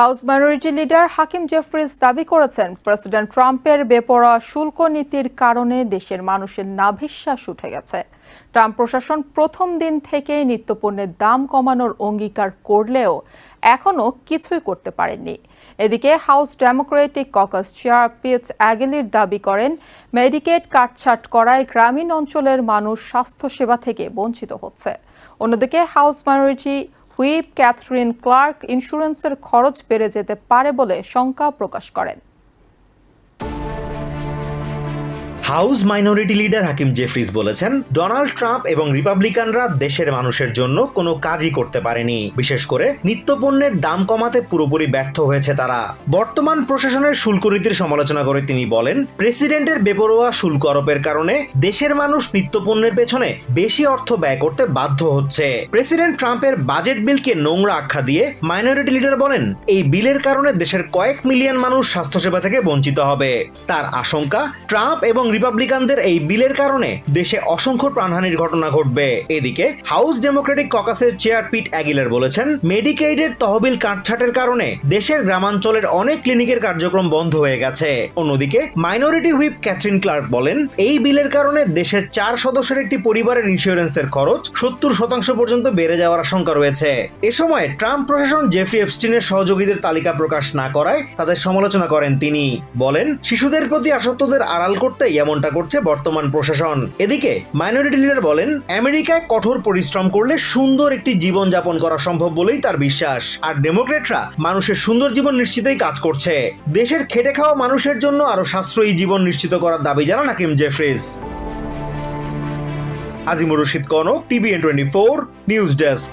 House minority leader Hakeem Jeffries দাবি করেছেন, president ট্রাম্পের বেপরোয়া শুল্ক নীতির কারণে দেশের মানুষের নাভিশ্বাস উঠে গেছে। ট্রাম্প প্রশাসন প্রথম দিন থেকেই নিত্যপণ্যের দাম কমানোর অঙ্গীকার করলেও এখনও কিছুই করতে পারেননি। এদিকে house Democratic caucus chair Pete অ্যাগেলির দাবি করেন মেডিকেড কাটছাট করায় গ্রামীণ অঞ্চলের মানুষ স্বাস্থ্যসেবা থেকে বঞ্চিত হচ্ছে। অন্যদিকে house minority whip Katherine Clark ইন্স্যুরেন্সের খরচ বেড়ে যেতে পারে বলে শঙ্কা প্রকাশ করেন। House minority leader Hakeem Jeffries বলেছেন, ডোনাল্ড ট্রাম্প এবং রিপাবলিকানরা দেশের মানুষের জন্য কোনো কাজই করতে পারেনি। বিশেষ করে নিত্যপণ্যের দাম কমাতে পুরোপুরি ব্যর্থ হয়েছে তারা। বর্তমান প্রশাসনের শুল্ক নীতির সমালোচনা করে তিনি বলেন, প্রেসিডেন্টের বেপরোয়া শুল্ক আরোপের কারণে দেশের মানুষ নিত্যপণ্যের পেছনে বেশি অর্থ ব্যয় করতে বাধ্য হচ্ছে। প্রেসিডেন্ট ট্রাম্পের বাজেট বিলকে নোংরা আখ্যা দিয়ে মাইনরিটি লিডার বলেন, এই বিলের কারণে দেশের কয়েক মিলিয়ন মানুষ স্বাস্থ্যসেবা থেকে বঞ্চিত হবে। তার আশঙ্কা, ট্রাম্প এবং রিপাবলিকানদের এই বিলের কারণে দেশে অসংখ্য প্রাণহানির ঘটনা ঘটবে। এদিকে হাউস ডেমোক্রেটিক ককাসের চেয়ার পিট অ্যাগিলার বলেছেন মেডিকেইডের তহবিল কাটছাটের কারণে দেশের গ্রামাঞ্চলের অনেক ক্লিনিকের কার্যক্রম বন্ধ হয়ে গেছে। অন্যদিকে মাইনরিটি হুইপ ক্যাথরিন ক্লার্ক বলেন, এই বিলের কারণে দেশের চার সদস্যের একটি পরিবারের ইন্স্যুরেন্সের খরচ সত্তর শতাংশ পর্যন্ত বেড়ে যাওয়ার আশঙ্কা রয়েছে। এ সময় ট্রাম্প প্রশাসন জেফরি এপস্টিনের সহযোগীদের তালিকা প্রকাশ না করায় তাদের সমালোচনা করেন তিনি। বলেন, শিশুদের প্রতি আসক্তদের আড়াল করতেই এমনটা করছে বর্তমান প্রশাসন। এদিকে মাইনরিটি লিডার বলেন, আমেরিকায় কঠোর পরিশ্রম করলে সুন্দর একটি জীবন যাপন করা সম্ভব বলেই তার বিশ্বাস। আর ডেমোক্রেটরা মানুষের সুন্দর জীবন নিশ্চিতেই কাজ করছে। দেশের খেটে খাওয়া মানুষের জন্য আরও সাশ্রয়ী জীবন নিশ্চিত করার দাবি জানান Hakeem Jeffries Azimur Rashid Konok TVN twenty four, news desk.